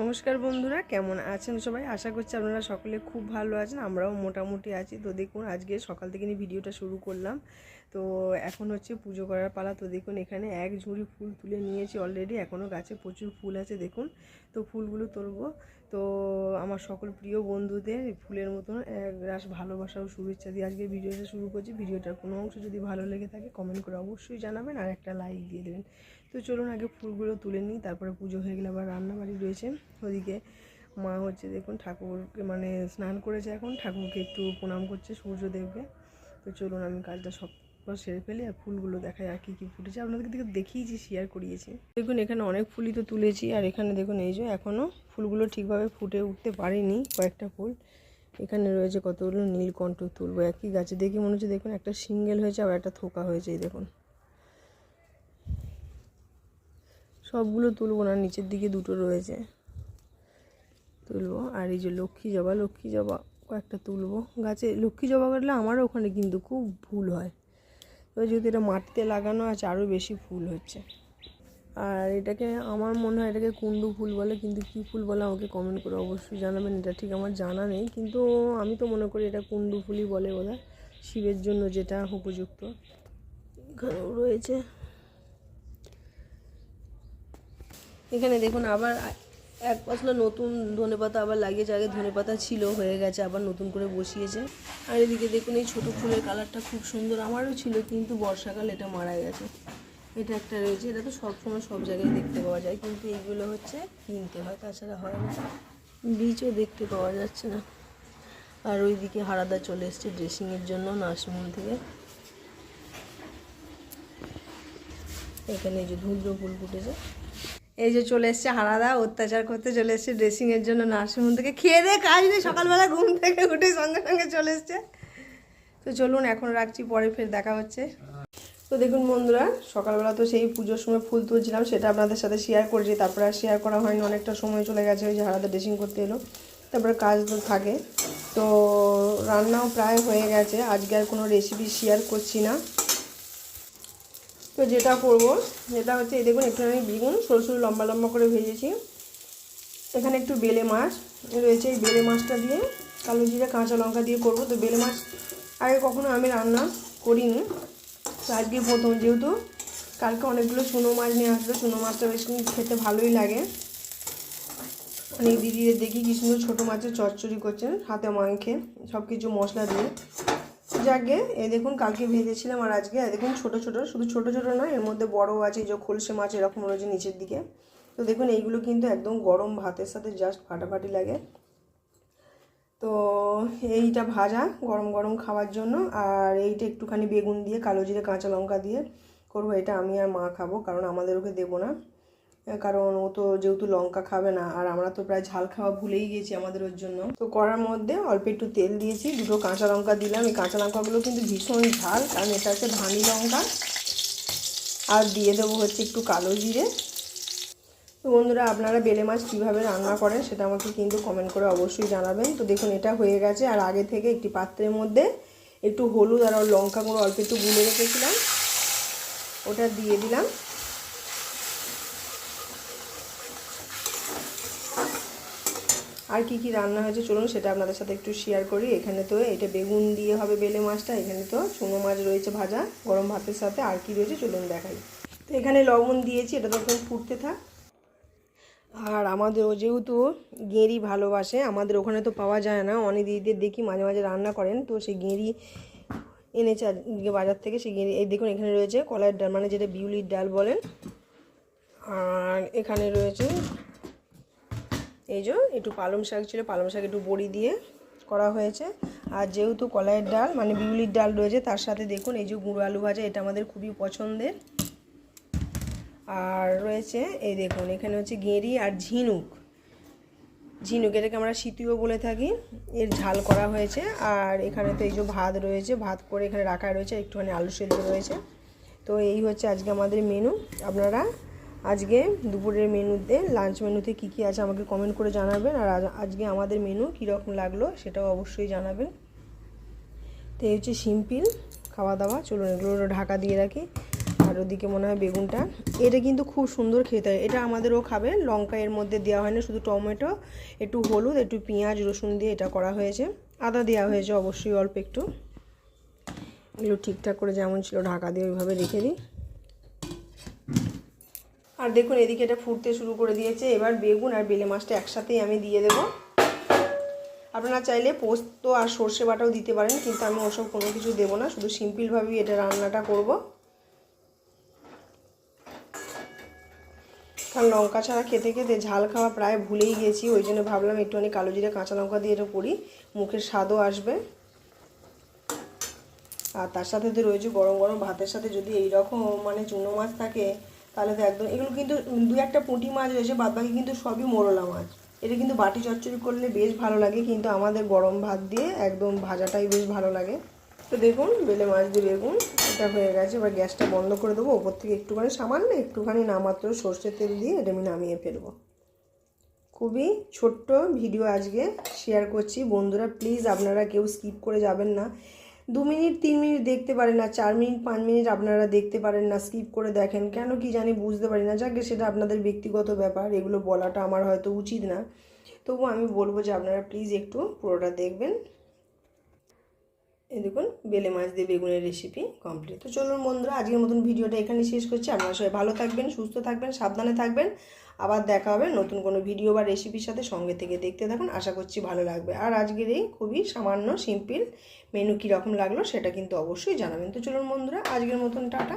নমস্কার বন্ধুরা, কেমন আছেন সবাই? আশা করছি আপনারা সকলে খুব ভালো আছেন, আমরাও মোটামুটি আছি। তো দেখুন, আজকে সকাল থেকে ভিডিওটা শুরু করলাম। তো এখন হচ্ছে পুজো করার পালা। তো দেখুন, এখানে এক ঝুড়ি ফুল তুলে নিয়েছি অলরেডি এখনও গাছে প্রচুর ফুল আছে, দেখুন। তো ফুলগুলো তুলবো। তো আমার সকল প্রিয় বন্ধুদের ফুলের মতন এক রাস ভালোবাসা ও শুভেচ্ছা দিয়ে আজকে ভিডিওটা শুরু করছি। ভিডিওটার কোনো অংশ যদি ভালো লেগে থাকে কমেন্ট করে অবশ্যই জানাবেন আর একটা লাইক দিয়ে দেবেন। তো চলুন আগে ফুলগুলো তুলে নিই, তারপরে পুজো হয়ে গেলে আবার রান্নাবাড়ি রয়েছে। ওদিকে মা হচ্ছে দেখুন, ঠাকুরকে মানে স্নান করেছে এখন। ঠাকুরকে একটু প্রণাম করছে সূর্যদেবকে। তো চলুন আমি কাজটা সব সেরে ফেলি আর ফুলগুলো দেখাই আর কী কী ফুটেছে। আপনাদেরকে দিকে দেখিয়েছি শেয়ার করিয়েছি। দেখুন, এখানে অনেক ফুলই তো তুলেছি আর এখানে দেখুন, এই যে এখনও ফুলগুলো ঠিকভাবে ফুটে উঠতে পারেনি কয়েকটা ফুল। এখানে রয়েছে কতগুলো নীলকণ্ঠ তুলবো একই গাছে। দেখি মনে হচ্ছে, দেখুন, একটা সিঙ্গেল হয়েছে আবার একটা থোকা হয়েছে, এই দেখুন। সবগুলো তুলবো না, নিচের দিকে দুটো রয়েছে। তুলবো, আর এই যে লক্ষ্মী জবা লক্ষ্মী জবা কয়েকটা তুলবো। গাছে লক্ষ্মী জবা কাটলে আমারও ওখানে কিন্তু খুব ভুল হয়। এবার যেহেতু এটা মাটিতে লাগানো আছে আরও বেশি ফুল হচ্ছে। আর এটাকে আমার মনে হয় এটাকে কুন্ডু ফুল বলে, কিন্তু কী ফুল বলে আমাকে কমেন্ট করে অবশ্যই জানাবেন, এটা ঠিক আমার জানা নেই। কিন্তু আমি তো মনে করি এটা কুন্ডু ফুলই বলে বোধ শিবের জন্য যেটা উপযুক্ত। এখানেও রয়েছে। এখানে দেখুন আবার এক পাশলা নতুন ধনেপাতা আবার লাগিয়েছে, আগে ধনেপাতা ছিল, হয়ে গেছে, আবার নতুন করে বসিয়েছে। আর এদিকে দেখুন, এই ছোটো ফুলের কালারটা খুব সুন্দর, আমারও ছিল, কিন্তু বর্ষাকাল এটা মারা গেছে। এটা একটা রয়েছে, এটা তো সবসময় সব জায়গায় দেখতে পাওয়া যায়, কিন্তু এইগুলো হচ্ছে কিনতে হয়, তাছাড়া হয় না। বীজও দেখতে পাওয়া যাচ্ছে না। আর ওইদিকে হারাদা চলে এসছে ড্রেসিংয়ের জন্য নার্সিংহোম থেকে। এখানে যে ধুদ্র ফুল ফুটেছে। এই যে চলে এসছে হারাদা, অত্যাচার করতে চলে এসছে ড্রেসিংয়ের জন্য নার্সিংহোম থেকে খেয়ে দিয়ে কাজ নেই, সকালবেলা ঘুম থেকে উঠে সঙ্গে সঙ্গে চলে এসছে। তো চলুন, এখন রাখছি, পরে ফের দেখা হচ্ছে। তো দেখুন বন্ধুরা, সকালবেলা তো সেই পুজোর সময় ফুল তুলছিলাম, সেটা আপনাদের সাথে শেয়ার করেছি, তারপরে আর শেয়ার করা হয়নি, অনেকটা সময় চলে গেছে, ওই যে হারাদা ড্রেসিং করতে এলো। তারপরে কাজ তো থাকে। তো রান্নাও প্রায় হয়ে গেছে, আজকে আর কোনো রেসিপি শেয়ার করছি না। তো যেটা করব, যেটা হচ্ছে, এই দেখুন, এখানে আমি বেগুন, সরু সরু লম্বা লম্বা করে ভেজেছি। এখানে একটু বেলে মাছ রয়েছে, এই বেলে মাছটা দিয়ে, কালো জিরে, কাঁচা লঙ্কা দিয়ে করব। তো বেলে মাছ আগে কখনো আমি রান্না করিনি। তো আজকে প্রথম, যেহেতু কালকে অনেকগুলো চুনো মাছ নিয়ে আসলো চুনো মাছটা বেশ খেতে ভালোই লাগে। অনেক দিদিদের দেখি কি সুন্দর ছোটো মাছের চচ্চড়ি করছেন, হাতে মাংখে সব কিছু মশলা দিয়ে। যাকে এ দেখুন কালকে ভেজেছিলাম আর আজকে দেখুন ছোট ছোট, শুধু ছোট ছোট নয়, এর মধ্যে বড় আছে যে খোলসে মাছ এরকম রয়েছে নিচের দিকে। তো দেখুন এইগুলো কিন্তু একদম গরম ভাতের সাথে জাস্ট ফাটাফাটি লাগে। তো এইটা ভাজা গরম গরম খাওয়ার জন্য, আর এইটা একটুখানি বেগুন দিয়ে, কালো জিরে, কাঁচা লঙ্কা দিয়ে করব, এটা আমি আর মা খাব, কারণ আমাদের ওকে দেবো না। কারণ ও তো যেহেতু লঙ্কা খাবে না, আর আমরা তো প্রায় ঝাল খাওয়া ভুলেই গেছি আমাদের ওর জন্য। তো কড়ার মধ্যে অল্প একটু তেল দিয়েছি, দুটো কাঁচা লঙ্কা দিলাম। এই কাঁচা লঙ্কাগুলো কিন্তু ভীষণ ঝাল, কারণ এটা হচ্ছে ধানি লঙ্কা। আর দিয়ে দেবো হচ্ছে একটু কালো জিরে। তো বন্ধুরা, আপনারা বেলে মাছ কীভাবে রান্না করেন সেটা আমাকে কিন্তু কমেন্ট করে অবশ্যই জানাবেন। তো দেখুন, এটা হয়ে গেছে। আর আগে থেকে একটি পাত্রের মধ্যে একটু হলুদ আর লঙ্কা গুঁড়ো অল্প একটু গুলে রেখেছিলাম। ওটা দিয়ে দিলাম। আর কি কি রান্না হয়েছে চলুন সেটা আপনাদের সাথে একটু শেয়ার করি। এখানে তো এটা বেগুন দিয়ে হবে বেলে মাছটা, এখানে তো চুনো মাছ রয়েছে ভাজা, গরম ভাতের সাথে আর কি রয়েছে চলুন দেখাই। তো এখানে লবণ দিয়েছি, এটা তখন ফুটতে থাক। আর আমাদের ও যেহেতু গেঁড়ি ভালোবাসে, আমাদের ওখানে তো পাওয়া যায় না, অনেক দিদিদের দেখি মাঝে মাঝে রান্না করেন, তো সেই গেঁড়ি এনেছে আজকে বাজার থেকে, সেই গেঁড়ি, এই দেখুন এখানে রয়েছে কলার ডাল মানে যেটা বিউলির ডাল বলেন। আর এখানে রয়েছে এই যে, একটু পালং শাক ছিল, পালং শাক একটু বড়ি দিয়ে করা হয়েছে। আর যেহেতু কলাইয়ের ডাল মানে বিউলির ডাল রয়েছে, তার সাথে দেখুন এই যে গুঁড়ো আলু ভাজা, এটা আমাদের খুবই পছন্দের। আর রয়েছে, এই দেখুন, এখানে হচ্ছে গেঁড়ি আর ঝিনুক। ঝিনুক, এটাকে আমরা শীতীয় বলে থাকি। এর ঝাল করা হয়েছে, আর এখানে তো এই যে ভাত রয়েছে, ভাত করে এখানে রাখা রয়েছে, একটুখানি আলু সেদ্ধ রয়েছে। তো এই হচ্ছে আজকে আমাদের মেনু আপনারা আজকে দুপুরের মেনুতে লাঞ্চ মেনুতে কী কী আছে আমাকে কমেন্ট করে জানাবেন আর আজকে আমাদের মেনু কীরকম লাগল সেটাও অবশ্যই জানাবেন। তো হচ্ছে সিম্পল খাওয়া দাওয়া চলুন এগুলো ঢাকা দিয়ে রাখি। আর ওদিকে মনে হয় বেগুনটা। এটা কিন্তু খুব সুন্দর খেতে হয়। এটা আমাদেরও খাবে। লঙ্কা এর মধ্যে দেওয়া হয় না শুধু টমেটো, একটু হলুদ, একটু পেঁয়াজ, রসুন দিয়ে এটা করা হয়েছে। আদা দেওয়া হয়েছে অবশ্যই অল্প একটু। এগুলো ঠিকঠাক করে যেমন ছিল ঢাকা দিয়ে ওইভাবে রেখে দিই। আর দেখুন, এদিকে এটা ফুটতে শুরু করে দিয়েছে। এবার বেগুন আর বেলে মাছটা একসাথেই আমি দিয়ে দেবো। আপনারা চাইলে পোস্ত আর সর্ষে বাটাও দিতে পারেন, কিন্তু আমি ওসব কোনো কিছু দেবো না। শুধু সিম্পলভাবেই এটা রান্নাটা করব। কারণ লঙ্কা ছাড়া খেতে খেতে ঝাল খাওয়া প্রায় ভুলেই গেছি, ওই জন্য ভাবলাম একটুখানি কালো জিরে কাঁচা লঙ্কা দিয়ে এটা করি। মুখের স্বাদও আসবে। আর তার সাথে তো রয়েছে গরম গরম ভাতের সাথে যদি এই রকম মানে চুনো মাছ থাকে তাহলে তো একদম। এগুলো কিন্তু দু একটা পুঁটি মাছ রয়েছে, বাদ বাকি কিন্তু সবই মোরলা মাছ। এটা কিন্তু বাটি চচ্চড়ি করলে বেশ ভালো লাগে, কিন্তু আমাদের গরম ভাত দিয়ে একদম ভাজাটাই বেশ ভালো লাগে। তো দেখুন, বেলে মাছ দিয়ে বেগুন এটা হয়ে গেছে। এবার গ্যাসটা বন্ধ করে দেবো, ওপর থেকে একটুখানি সামান্য, একটুখানি নামাত্র সর্ষের তেল দিয়ে এটা আমি নামিয়ে ফেলব। খুবই ছোট্ট ভিডিও আজকে, শেয়ার করছি। বন্ধুরা প্লিজ আপনারা কেউ স্কিপ করে যাবেন না। দু মিনিট, তিন মিনিট দেখতে পারেন না, চার মিনিট, পাঁচ মিনিট আপনারা দেখতে পারেন না স্কিপ করে দেখেন। কেন কি জানি বুঝতে পারি না, যাকে সেটা আপনাদের ব্যক্তিগত ব্যাপার, এগুলো বলাটা আমার হয়তো উচিত না। তবু আমি বলব যে আপনারা প্লিজ একটু পুরোটা দেখবেন। এই দেখুন, বেলে মাছ দিয়ে বেগুনের রেসিপি কমপ্লিট তো চলুন বন্ধুরা, আজকের মতন ভিডিওটা এখানে শেষ করছি। আপনারা সবাই ভালো থাকবেন, সুস্থ থাকবেন, সাবধানে থাকবেন। আবার দেখা হবে নতুন কোনো ভিডিও বা রেসিপির সাথে সঙ্গে থেকে দেখতে থাকুন। আশা করছি ভালো লাগবে। আর আজকের এই খুবই সামান্য সিম্পল মেনু কীরকম লাগল সেটা কিন্তু অবশ্যই জানাবেন। তো চলুন বন্ধুরা, আজকের মতন টাটা।